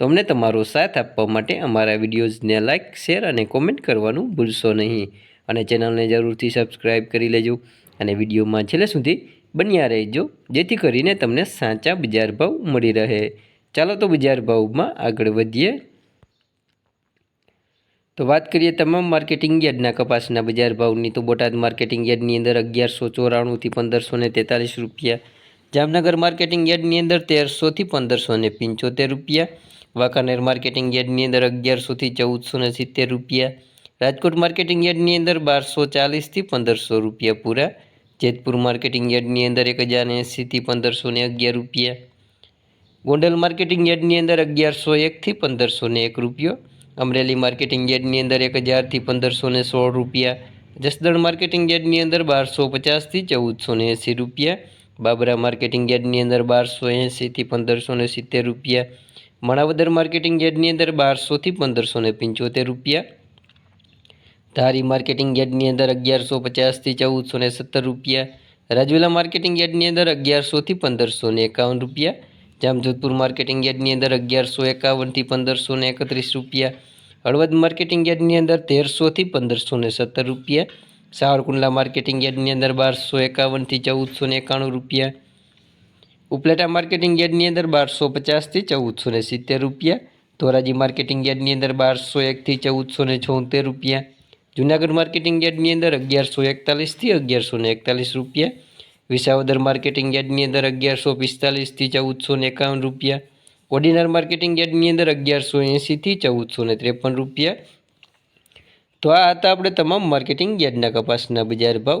તો અમને તમારો સાથ આપવા માટે અમારા વિડીયોઝને લાઇક શેર અને કોમેન્ટ કરવાનું ભૂલશો નહીં. અને ચેનલને જરૂરથી સબસ્ક્રાઈબ કરી લેજો અને વિડીયોમાં છેલ્લે સુધી બન્યા રહેજો, જેથી કરીને તમને સાચા બજાર ભાવ મળી રહે. ચાલો તો બજાર ભાવમાં આગળ વધીએ. તો વાત કરીએ તમામ માર્કેટિંગ યાર્ડના કપાસના બજાર ભાવની. તો બોટાદ માર્કેટિંગ યાર્ડની અંદર અગિયારસો ચોરાણુંથી પંદરસો ને તેતાલીસ રૂપિયા. જામનગર માર્કેટિંગ યાર્ડની અંદર તેરસોથી પંદરસો ને પંચોતેર રૂપિયા. વાંકાનેર માર્કેટિંગ યાર્ડની અંદર અગિયારસોથી ચૌદસો ને સિત્તેર રૂપિયા. રાજકોટ માર્કેટિંગ યાર્ડની અંદર બારસો ચાલીસથી પંદરસો રૂપિયા પૂરા. જેતપુર માર્કેટિંગ યાર્ડની અંદર એક હજાર એંસીથી પંદરસો ને અગિયાર રૂપિયા. ગોંડલ માર્કેટિંગ યાર્ડની અંદર અગિયારસો એકથી પંદરસો ને એક રૂપિયો. અમરેલી માર્કેટિંગ યાર્ડની અંદર એક હજારથી પંદરસો ને સોળ રૂપિયા. જસદણ માર્કેટિંગ યાર્ડની અંદર બારસો પચાસથી ચૌદસો ને એંસી રૂપિયા. બાબરા માર્કેટિંગ યાર્ડની અંદર બારસો એંસીથી પંદરસો ને સિત્તેર રૂપિયા. માણાવદર માર્કેટિંગ યાર્ડની અંદર બારસોથી પંદરસો ને પંચોતેર રૂપિયા. ધારી માર્કેટિંગ યાર્ડની અંદર અગિયારસો પચાસથી ચૌદસો ને સત્તર રૂપિયા. રાજુલા માર્કેટિંગ યાર્ડની અંદર અગિયારસોથી પંદરસો ને એકાવન રૂપિયા. જામજોધપુર માર્કેટિંગ યાર્ડની અંદર અગિયારસો એકાવનથી પંદરસો ને એકત્રીસ રૂપિયા. હળવદ માર્કેટિંગ યાર્ડની અંદર તેરસોથી પંદરસો ને સત્તર રૂપિયા. સાવરકુંડલા માર્કેટિંગ યાર્ડની અંદર બારસો એકાવનથી ચૌદસો ને એકાણું રૂપિયા. ઉપલેટા માર્કેટિંગ યાર્ડની અંદર બારસો પચાસથી ચૌદસો ને સિત્તેર રૂપિયા. ધોરાજી માર્કેટિંગ યાર્ડની અંદર બારસો એકથી ચૌદસો ને છોતેર રૂપિયા. જુનાગઢ માર્કેટિંગ યાર્ડની અંદર અગિયારસો એકતાલીસથી અગિયારસો ને એકતાલીસ રૂપિયા. વિસાવદર માર્કેટિંગ યાર્ડની અંદર અગિયારસો પિસ્તાલીસથી ચૌદસો ને એકાવન રૂપિયા. કોડીનાર માર્કેટિંગ યાર્ડની અંદર અગિયારસો એંસીથી ચૌદસો ને ત્રેપન રૂપિયા. તો આ હતા આપણે તમામ માર્કેટિંગ યાર્ડના કપાસના બજાર ભાવ.